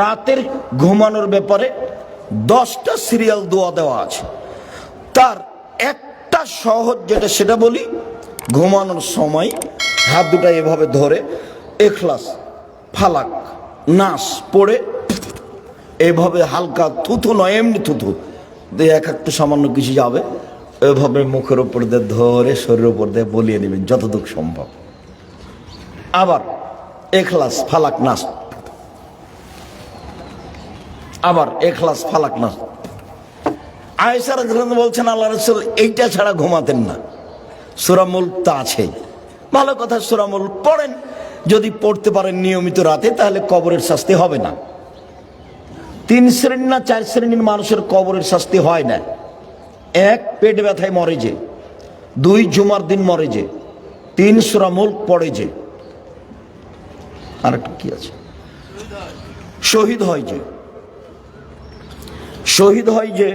রাতের ঘুমানোর ব্যাপারে দশটা সিরিয়াল দোয়া দেওয়া আছে। তার একটা সহজ যেটা সেটা বলি, ঘুমানোর সময় হাত দুটা এভাবে ধরে এখলাস, ফালাক, নাস পড়ে এভাবে হালকা থুথু নয়, এমনি থুথু। দিয়ে এক একটু সামান্য কিছু যাবে, এভাবে মুখের উপর দিয়ে ধরে শরীরের উপর দিয়ে বলিয়ে নেবেন যতটুকু সম্ভব। আবার এখলাস, ফালাক, নাস আবার এখলাস ফালাক না। রাদিয়াল্লাহু বলছেন আল্লাহ রসুল এইটা ছাড়া ঘুমাতেন না। সুরামুল তা আছে ভালো কথা সুরামুল পড়েন। যদি পড়তে পারেন নিয়মিত রাতে, তাহলে কবরের শাস্তি হবে না। তিন শ্রেণি না চার শ্রেণির মানুষের কবরের শাস্তি হয় না। এক, পেট ব্যথায় মরে যে। দুই, জুমার দিন মরে যে। তিন সুরামুল পড়ে যে। আর একটা কি আছে? শহীদ হয় যে। শহীদ হয় যে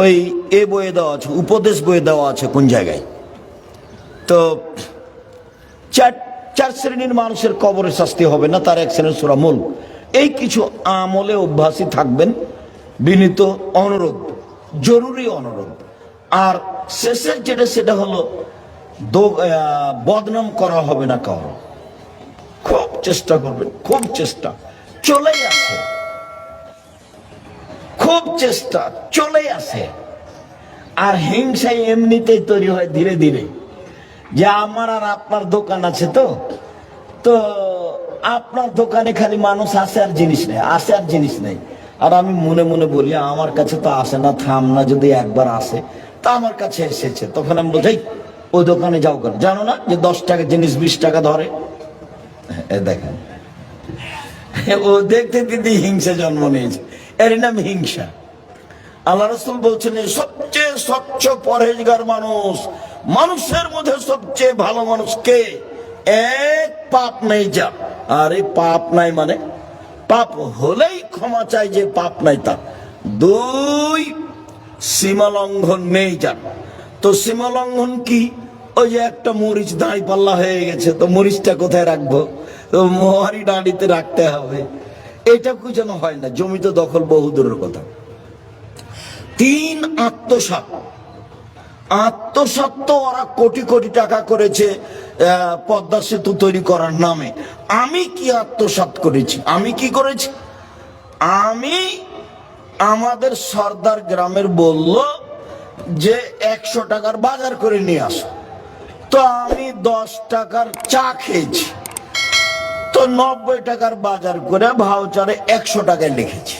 ওই এ বইয়ে দেওয়া আছে, উপদেশ বইয়ে দেওয়া আছে কোন জায়গায়? তো চার চার শ্রেণির মানুষের কবরের শাস্তি হবে না, তার এক শ্রেণির সুরামূল এই কিছু আমলে অভ্যাসী থাকবেন, বিনীত অনুরোধ, জরুরি অনুরোধ। আর শেষের যেটা, সেটা হলো বদনাম করা হবে না কারও। খুব চেষ্টা করবেন, খুব চেষ্টা। চলেই আসে। খুব চেষ্টা চলে আসে। আর হিংসাই এমনিতেই তৈরি হয় ধীরে ধীরে। যে আমার আর আপনার দোকান আছে তো তো আপনার দোকানে খালি মানুষ আসে আর জিনিস নেই আসে আর জিনিস নেই। আর আমি মনে মনে বলি আমার কাছে তো আসে না থাম না যদি একবার আসে তা আমার কাছে এসেছে। তখন আমি "এই, ওই দোকানে যাও কেন? জানো না যে দশ টাকা জিনিস বিশ টাকা ধরে। দেখেন। ও দেখতে দিদি হিংসা জন্ম নিয়েছে। এর নাম হিংসা। আল্লাহ রসুল বলছেন সবচেয়ে স্বচ্ছ পরহেজগার মানুষ, মানুষের মধ্যে সবচেয়ে ভালো মানুষকে এক পাপ নেই যা। আর এই পাপ নাই মানে পাপ হলেই ক্ষমা চাই যে পাপ নাই তার দুই সীমা লঙ্ঘন নেই যার তো সীমা লঙ্ঘন কি? ওই যে একটা মরিচ দাঁড়ি পাল্লা হয়ে গেছে, তো মরিচটা কোথায় রাখব? তো মোহারি দাঁড়িতে রাখতে হবে। এটা যেন হয় না? জমিতে দখল বহু দূরের কথা। তিন আত্মসাত। আত্মসাত তো ওরা কোটি কোটি টাকা করেছে পদ্মা সেতু তৈরি করার নামে। আমি কি আত্মসাত করেছি? আমি কি করেছি? আমি আমাদের সর্দার গ্রামের বলল যে, একশো টাকার বাজার করে নিয়ে আসো। তো আমি দশ টাকার চা খেয়েছি। তো নব্বই টাকার বাজার করে ভাউচারে একশো টাকায় লিখেছি।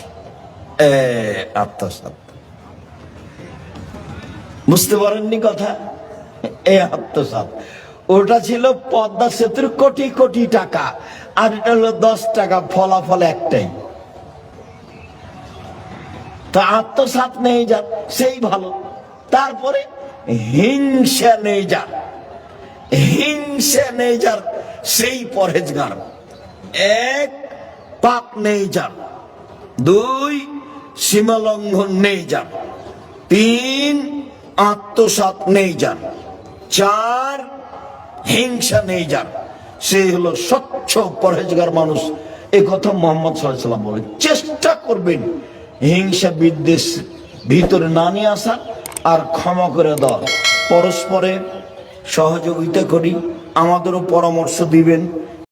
এ বুঝতে পারেননি কথা? এই আত্মসাত ওটা ছিল পদ্মা সেতুর কোটি কোটি টাকা, আর এটা হলো দশ টাকা ফলাফল একটাই। তা আত্মসাত নেই যার সেই ভালো। তারপরে হিংসা নেই যার হিংসা নেই যার, সেই পরহেজগার। এক পাপ নেই যান। দুই সীমালঙ্ঘন নেই যান। তিন আত্মসাত নেই যান। চার, হিংসা নেই যান। সে হলো স্বচ্ছ পরহেজগার মানুষ। এ কথা মোহাম্মদ সাল্লাম বলে, চেষ্টা করবেন হিংসা বিদ্বেষ ভিতরে না নিয়ে আসা আর ক্ষমা করে দেওয়া পরস্পরে সহযোগিতা করি, আমাদেরও পরামর্শ দিবেন।